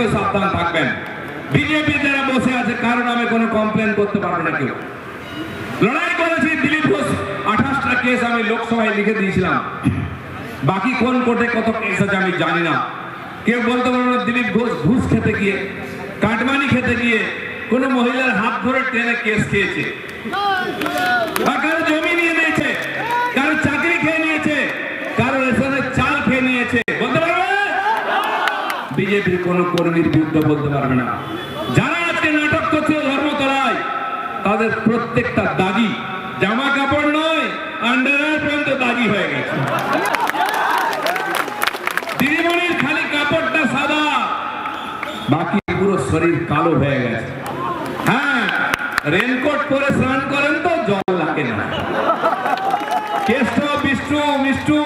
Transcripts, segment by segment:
থেকেও সাবধান থাকবেন। বিজেপি যারা বসে আছে, কারও নামে কোনো কমপ্লেন করতে পারবে না কেউ। লড়াই করেছি দিলীপ ঘোষ, আঠাশটা কেস আমি লোকসভায় লিখে দিয়েছিলাম। বাকি কোন কোর্টে কত কেস আছে আমি জানি না। কেউ বলতে পারবে না, দিলীপ ঘোষ ঘুষ খেতে গিয়ে, কাটমানি খেতে গিয়ে কোনো মহিলার হাত ধরে টেনে কেস খেয়েছে বা কারও জমি নিয়ে নিয়েছে কারও চাকরি খেয়ে নিয়েছে কারও রেশনের চাল খেয়ে নিয়েছে বলতে পারবে বিজেপির কোন কর্মীর বিরুদ্ধে বলতে পারবে না। যারা আজকে নাটক করছে ধর্মতলায়, তাদের প্রত্যেকটা দাগি জামা কাপড় নয়, আন্ডারওয়্যার পর্যন্ত দাগি হয়ে গেছে। দিদিমণির খালি কাপড়টা সাদা, বাকি পুরো শরীর কালো হয়ে গেছে। হ্যাঁ রেনকোট পরে স্নান করেন তো জল লাগে না। কেষ্ট বিষ্ণু মিষ্টু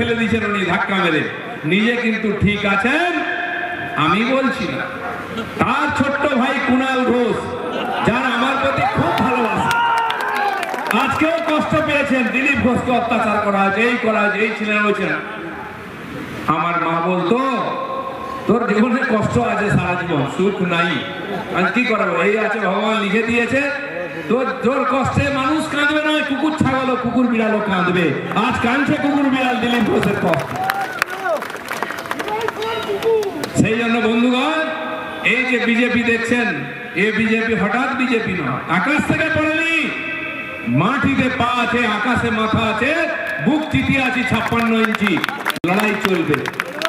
ফেলে দিয়েছেন উনি ধাক্কা মেরে। নিজে কিন্তু ঠিক আছেন, আমি বলছি না। তার ছোট্ট ভাই কুণাল ঘোষ, যার আমার প্রতি খুব ভালোবাসা। আজকেও কষ্ট পেয়েছেন, দিলীপ ঘোষকে অত্যাচার করা হয়েছে, এই করা হয়েছে, এই ছিলেন, ওই আমার মা বলতো, তোর জীবনে কষ্ট আছে সারা জীবন, সুখ নাই। আজ কি করাবো? এই আছে, ভগবান লিখে দিয়েছে তোর কষ্টে মানুষ কাঁদবে নয় কুকুর ছাগলও কুকুর বিড়ালও কাঁদবে। আজ কাঁদছে কুকুর বিড়াল, দিলীপ ঘোষের কষ্ট। সেই জন্য বন্ধুগণ, এই যে বিজেপি দেখছেন, এ বিজেপি হঠাৎ বিজেপি নয়। আকাশ থেকে পড়েনি। মাটিতে পা আছে, আকাশে মাথা আছে, বুক চিতি আছে ছাপ্পান্ন ইঞ্চি। লড়াই চলবে।